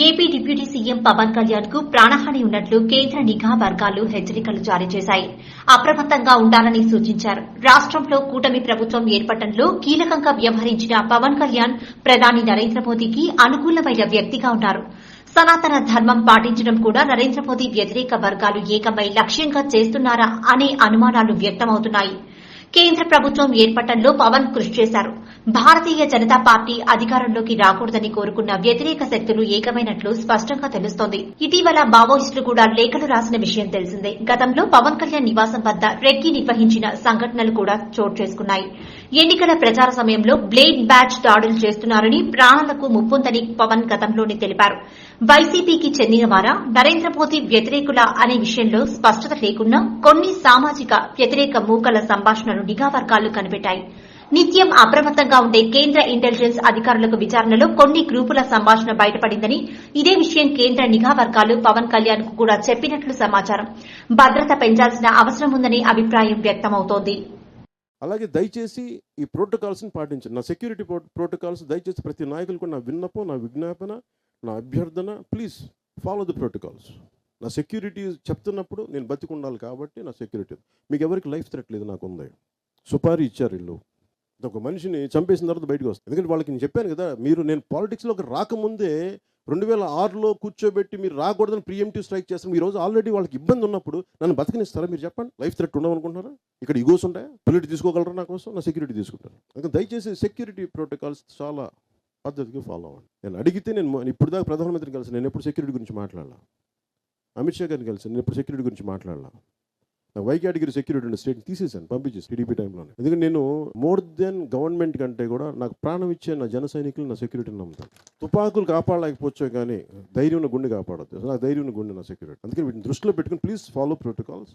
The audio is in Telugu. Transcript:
ఏపీ డిప్యూటీ సీఎం పవన్ కళ్యాణ్కు ప్రాణహాని ఉన్నట్లు కేంద్ర నిఘా వర్గాలు హెచ్చరికలు జారీ చేశాయి. అప్రమత్తంగా ఉండాలని సూచించారు. రాష్టంలో కూటమి ప్రభుత్వం ఏర్పడటంలో కీలకంగా వ్యవహరించిన పవన్ కళ్యాణ్ ప్రధాని నరేంద్ర మోదీకి అనుకూలమైన వ్యక్తిగా ఉన్నారు. సనాతన ధర్మం పాటించడం కూడా నరేంద్ర మోదీ వ్యతిరేక వర్గాలు ఏకమై లక్ష్యంగా చేస్తున్నారా అనే అనుమానాలు వ్యక్తమవుతున్నాయి. కేంద్ర ప్రభుత్వం ఏర్పడటంలో పవన్ కృషి చేశారు. భారతీయ జనతా పార్టీ అధికారంలోకి రాకూడదని కోరుకున్న వ్యతిరేక శక్తులు ఏకమైనట్లు స్పష్టంగా తెలుస్తోంది. ఇటీవల మావోయిస్టులు కూడా లేఖలు రాసిన విషయం తెలిసిందే. గతంలో పవన్ కళ్యాణ్ నివాసం వద్ద రెడ్డి నిర్వహించిన సంఘటనలు కూడా చోటు చేసుకున్నాయి. ఎన్నికల ప్రచార సమయంలో బ్లేడ్ బ్యాచ్ దాడులు చేస్తున్నారని ప్రాణాలకు ముప్పుందని పవన్ గతంలోనే తెలిపారు. వైసీపీకి చెందిన వారా నరేంద్ర మోదీ వ్యతిరేకుల అనే విషయంలో స్పష్టత లేకున్నా కొన్ని సామాజిక వ్యతిరేక మూకల సంభాషణలు నిఘా వర్గాలు కనిపెట్టాయి. నిత్యం అప్రమత్తంగా ఉండే కేంద్ర ఇంటెలిజెన్స్ అధికారులకు విచారణలో కొన్ని గ్రూపుల సంభాషణ బయటపడిందని ఇదే విషయం కేంద్ర నిఘా వర్గాలు పవన్ కళ్యాణ్కు కూడా చెప్పినట్లు సమాచారం. భద్రత పెంచాల్సిన అవసరం ఉందని అభిప్రాయం వ్యక్తమవుతోంది. అలాగే దయచేసి ఈ ప్రోటోకాల్స్ని పాటించండి. నా సెక్యూరిటీ ప్రోటోకాల్స్ దయచేసి ప్రతి నాయకులు కూడా నా విన్నపం నా విజ్ఞాపన నా అభ్యర్థన ప్లీజ్ ఫాలో ది ప్రోటోకాల్స్. నా సెక్యూరిటీ చెప్తున్నప్పుడు నేను బతికి ఉండాలి కాబట్టి నా సెక్యూరిటీ. మీకు ఎవరికి లైఫ్ థ్రెట్ లేదు నాకు ఉంది సుపారీ ఇచ్చారు ఇల్లు. ఒక మనిషిని చంపేసిన తర్వాత బయటకు వస్తుంది ఎందుకంటే వాళ్ళకి నేను చెప్పాను కదా మీరు నేను పాలిటిక్స్లోకి రాకముందే రెండు వేల ఆరులో కూర్చోబెట్టి మీరు రాకూడదని ప్రియంటివ్ స్ట్రైక్ చేస్తాం ఈ రోజు ఆల్రెడీ వాళ్ళకి ఇబ్బంది ఉన్నప్పుడు నన్ను బతకనిస్తారా మీరు చెప్పండి? లైఫ్ థ్రెట్ ఉండవనుకుంటున్నారా? ఇక్కడ ఈగోస్ ఉంటాయా? పిల్లలు తీసుకోగలరా నా కోసం? నా సెక్యూరిటీ తీసుకుంటాను అందుకని దయచేసి సెక్యూరిటీ ప్రోటోకాల్స్ చాలా పద్ధతిగా ఫాలో అవ్వండి. నేను అడిగితే నేను ఇప్పుడు దాకా ప్రధానమంత్రిని కలిసి నేను ఎప్పుడు సెక్యూరిటీ గురించి మాట్లాడాలా? అమిత్ షా గారిని కలిసి నేను ఎప్పుడు సెక్యూరిటీ గురించి మాట్లాడాలా? నాకు వై కేటగిరీ సెక్యూరిటీ ఉండే స్టేట్ తీసేసాను పంపించేసి టీడీపీ టైంలోనే ఎందుకంటే నేను మోర్ దెన్ గవర్నమెంట్ కంటే కూడా నాకు ప్రాణం ఇచ్చే నా జన సైనికులు నా సెక్యూరిటీని నమ్ముతాను తుపాకులు కాపాడలేకపోవచ్చు కానీ ధైర్యం గుండె కాపాడద్దు. నాకు ధైర్యం గుండె నా సెక్యూరిటీ అందుకని వీటిని దృష్టిలో పెట్టుకుని ప్లీజ్ ఫాలో ప్రోటోకాల్స్